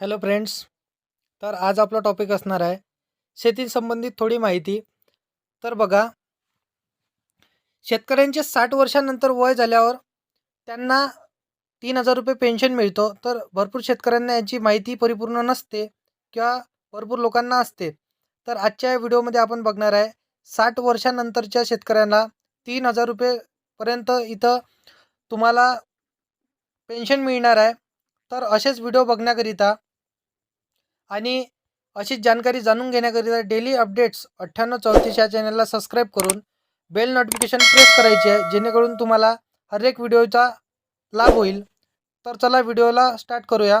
Hello friends तर आज आपला टॉपिक असणार आहे. शेती संबंधित थोडी माहिती. तर बघा. शेतकऱ्यांचे साठ वर्षानंतर वय झाल्यावर त्यांना तीन हजार रुपये पेन्शन मिळतो. तर भरपूर शेतकऱ्यांना याची माहिती परिपूर्ण नसते किंवा भरपूर लोकांना असते. तर आजच्या या व्हिडिओमध्ये आपण बघणार आहे. साठ वर्षानंतरच्या शेतकऱ्यांना तीन हजार रुपयेपर्यंत इथं तुम्हाला पेन्शन मिळणार आहे. तर असेच व्हिडिओ बघण्याकरिता आणि अशीच जानकारी जाणून घेण्याकरिता डेली अपडेट्स अठ्ठ्याण्णव चौतीस या चॅनलला सबस्क्राईब करून बेल नोटिफिकेशन प्रेस करायची आहे जेणेकरून तुम्हाला हर एक व्हिडिओचा लाभ होईल. तर चला व्हिडिओला स्टार्ट करूया.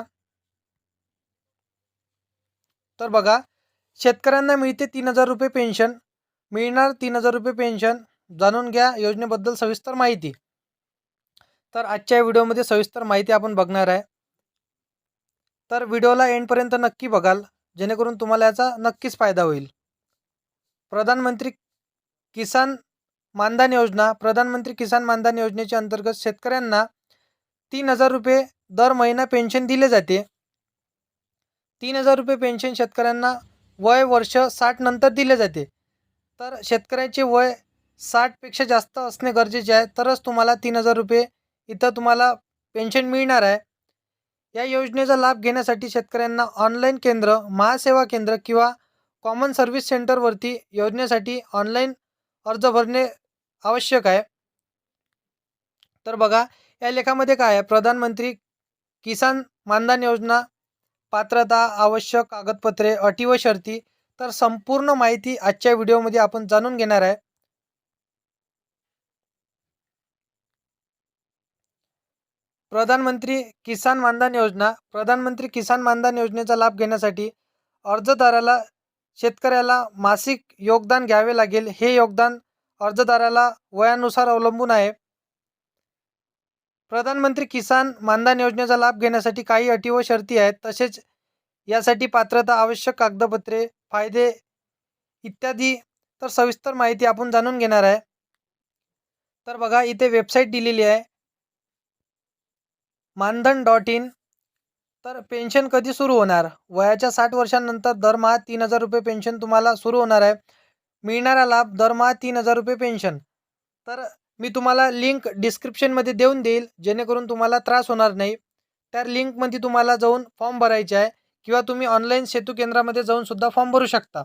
तर बघा शेतकऱ्यांना मिळते तीन हजार रुपये पेन्शन मिळणार तीन हजार रुपये पेन्शन जाणून घ्या योजनेबद्दल सविस्तर माहिती. तर आजच्या व्हिडिओमध्ये सविस्तर माहिती आपण बघणार आहे. तर व्हिडिओला एंडपर्यंत नक्की बघाल जेणेकरून तुम्हाला याचा नक्कीच फायदा होईल. प्रधानमंत्री किसान मानधन योजना प्रधानमंत्री किसान मानधन योजनेच्या अंतर्गत शेतकऱ्यांना तीन हजार रुपये दर महिना पेन्शन दिले जाते. तीन हजार रुपये पेन्शन शेतकऱ्यांना वय वर्ष साठ नंतर दिले जाते. तर शेतकऱ्याचे वय साठपेक्षा जास्त असणे गरजेचे आहे तरच तुम्हाला तीन हजार रुपये इथं तुम्हाला पेन्शन मिळणार आहे. या योजनेचा लाभ घेण्यासाठी शेतकऱ्यांना ऑनलाईन केंद्र महासेवा केंद्र किंवा कॉमन सर्व्हिस सेंटरवरती योजनेसाठी ऑनलाईन अर्ज भरणे आवश्यक आहे. तर बघा या लेखामध्ये काय आहे? प्रधानमंत्री किसान मानधन योजना पात्रता आवश्यक कागदपत्रे अटी व शर्ती तर संपूर्ण माहिती आजच्या व्हिडिओमध्ये आपण जाणून घेणार आहे. प्रधानमंत्री किसान मानधन योजना प्रधानमंत्री किसान मानधन योजनेचा लाभ घेण्यासाठी अर्जदाराला शेतकऱ्याला मासिक योगदान घ्यावे लागेल. हे योगदान अर्जदाराला वयानुसार अवलंबून आहे. प्रधानमंत्री किसान मानधन योजनेचा लाभ घेण्यासाठी काही अटी व शर्ती आहेत. तसेच यासाठी पात्रता आवश्यक कागदपत्रे फायदे इत्यादी तर सविस्तर माहिती आपण जाणून घेणार आहे. तर बघा इथे वेबसाईट दिलेली आहे. मानधन डॉट इन. तर पेन्शन कधी सुरू होणार? वयाच्या साठ वर्षांनंतर दरमहा तीन हजार रुपये पेन्शन तुम्हाला सुरू होणार आहे. मिळणारा लाभ दरमहा तीन हजार रुपये पेन्शन. तर मी तुम्हाला लिंक डिस्क्रिप्शनमध्ये देऊन देईल जेणेकरून तुम्हाला त्रास होणार नाही. त्या लिंकमध्ये तुम्हाला जाऊन फॉर्म भरायचे आहे किंवा तुम्ही ऑनलाईन सेतू केंद्रामध्ये जाऊनसुद्धा फॉर्म भरू शकता.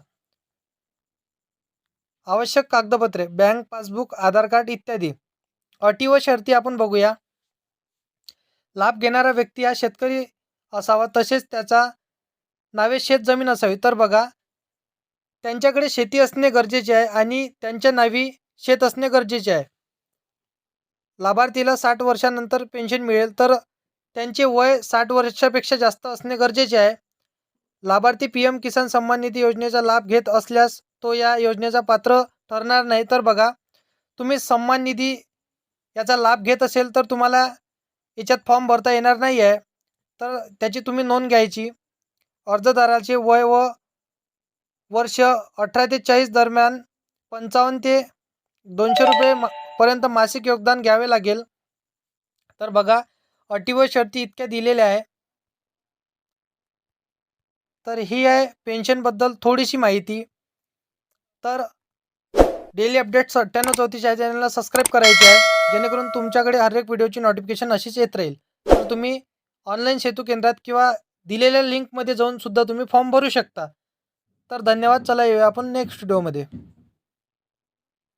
आवश्यक कागदपत्रे बँक पासबुक आधार कार्ड इत्यादी. अटी व शर्ती आपण बघूया. लाभ घेणारा व्यक्ती हा शेतकरी असावा. तसेच त्याचा नावे शेत जमीन असावी. तर बघा त्यांच्याकडे शेती असणे गरजेचे आहे आणि त्यांच्या नावी शेत असणे गरजेचे आहे. लाभार्थीला साठ वर्षानंतर पेन्शन मिळेल तर त्यांचे वय साठ वर्षापेक्षा जास्त असणे गरजेचे आहे. लाभार्थी पी एम किसान सन्मान निधी योजनेचा लाभ घेत असल्यास तो या योजनेचा पात्र ठरणार नाही. तर बघा तुम्ही सन्मान निधी याचा लाभ घेत असेल तर तुम्हाला याच्यात फॉर्म भरता येणार नाही आहे तर त्याची तुम्ही नोंद घ्यायची. अर्जदाराचे वय व वर्ष अठरा ते चाळीस दरम्यान पंचावन्न ते दोनशे रुपये मा पर्यंत मासिक योगदान घ्यावे लागेल. तर बघा अटी व शर्ती इतक्या दिलेल्या आहे. तर ही आहे पेन्शनबद्दल थोडीशी माहिती. तर डेली अपडेट्स अठ्ठ्याण्णव चौतीस या चॅनलला सबस्क्राईब करायचे आहे. जेणेकरून तुमच्याकडे हर एक व्हिडिओची नोटिफिकेशन अशीच येत राहील. तर तुम्ही ऑनलाईन सेतू केंद्रात किंवा दिलेल्या लिंकमध्ये जाऊन सुद्धा तुम्ही फॉर्म भरू शकता. तर धन्यवाद चला येऊया आपण नेक्स्ट व्हिडिओमध्ये